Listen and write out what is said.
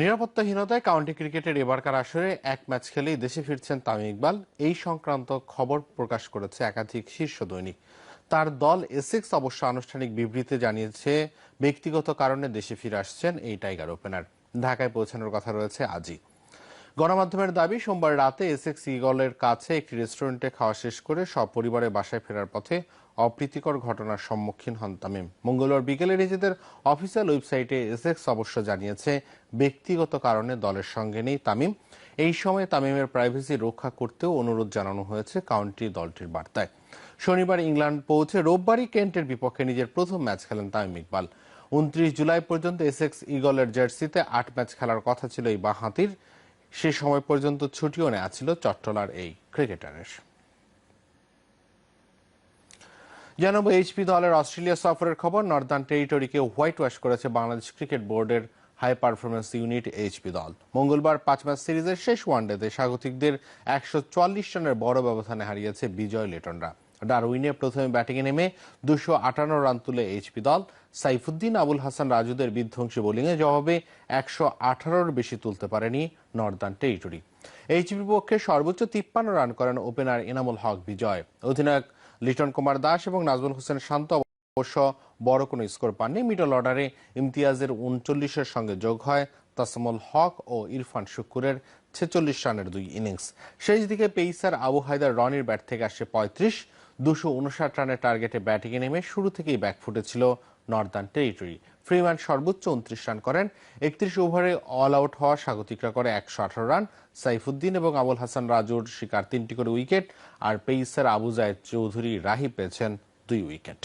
নিরাপত্তাহীনতায় কাউন্টি ক্রিকেটের এবারকার আসরে এক ম্যাচ খেলেই দেশে ফিরছেন তামিম ইকবাল। এই সংক্রান্ত খবর প্রকাশ করেছে একাধিক শীর্ষ দৈনিক। তার দল এসেক্স অবশ্য আনুষ্ঠানিক বিবৃতি জানিয়েছে, ব্যক্তিগত কারণে দেশে ফিরে আসছেন এই টাইগার ওপেনার। ঢাকায় পৌঁছানোর কথা রয়েছে আজই। গণমাধ্যমের দাবি, সোমবার রাতে এসেক্স ইগলের কাছে একটি রেস্টুরেন্টে খাওয়া শেষ করে সপরিবারে বাসায় ফেরার পথে অপ্রীতিকর ঘটনার সম্মুখীন হন তামিম। মঙ্গলবার বিকেলে নিজেদের অফিসিয়াল ওয়েবসাইটে এসেক্স অবশ্য জানিয়েছে, ব্যক্তিগত কারণে দলের সঙ্গে নেই তামিম। এই সময় তামিমের প্রাইভেসি রক্ষা করতেও অনুরোধ জানানো হয়েছে কাউন্টি দলটির বার্তায়। শনিবার ইংল্যান্ড পৌঁছে রোববারই কেন্টের বিপক্ষে নিজের প্রথম ম্যাচ খেলেন তামিম ইকবাল। উনত্রিশ জুলাই পর্যন্ত এসেক্স ইগলের জার্সিতে আট ম্যাচ খেলার কথা ছিল এই বাঁহাতির সে সময় পর্যন্ত ছুটিও নেওয়া ছিল চট্টলার এই ক্রিকেটারের। জানাব, এইচপি দলের অস্ট্রেলিয়া সফরের খবর। নর্দার্ন টেরিটরিকে হোয়াইট ওয়াশ করেছে বাংলাদেশ ক্রিকেট বোর্ডের হাই পারফরমেন্স ইউনিট এইচপি দল। মঙ্গলবার পাঁচ ম্যাচ সিরিজের শেষ ওয়ানডেতে স্বাগতিকদের একশো চুয়াল্লিশ রানের বড় ব্যবধানে হারিয়েছে বিজয় লিটনরা। ডারউইনে প্রথমে ব্যাটিংয়ে নেমে দুশো আটান্ন রান তুলে এইচপি দল। সাইফুদ্দিন আবুল হাসান রাজুদের বিধ্বংসী বোলিংয়ে জবাবে একশো আঠারোর বেশি তুলতে পারেনি নর্দার্ন টেরিটরি। এইচপি পক্ষে সর্বোচ্চ তিপ্পান্ন রান করেন ওপেনার এনামুল হক বিজয়। অধিনায়ক লিটন কুমার দাস এবং নাজমুল হোসেন শান্ত অবশ্য বড় কোনো স্কোর পাননি। মিডল অর্ডারে ইমতিয়াজের উনচল্লিশের সঙ্গে যোগ হয় তাসমুল হক ও ইরফান শুকুরের ছেচল্লিশ রানের দুই ইনিংস। শেষ দিকে পেইসার আবু হায়দার রনির ব্যাট থেকে আসে পঁয়ত্রিশ দুশো উনষাট রানের টার্গেটে ব্যাটিংয়ে নেমে শুরু থেকেই ব্যাক ফুটেছিল নর্দার্ন টেরিটরি। ফ্রিম্যান সর্বোচ্চ উনত্রিশ রান করেন। একত্রিশ ওভারে অল আউট হওয়া স্বাগতিকরা করে একশো আঠারো রান। সাইফুদ্দিন এবং আবুল হাসান রাজুর শিকার তিনটি করে উইকেট। আর পেইসার আবু জায়েদ চৌধুরী রাহি পেয়েছেন দুই উইকেট।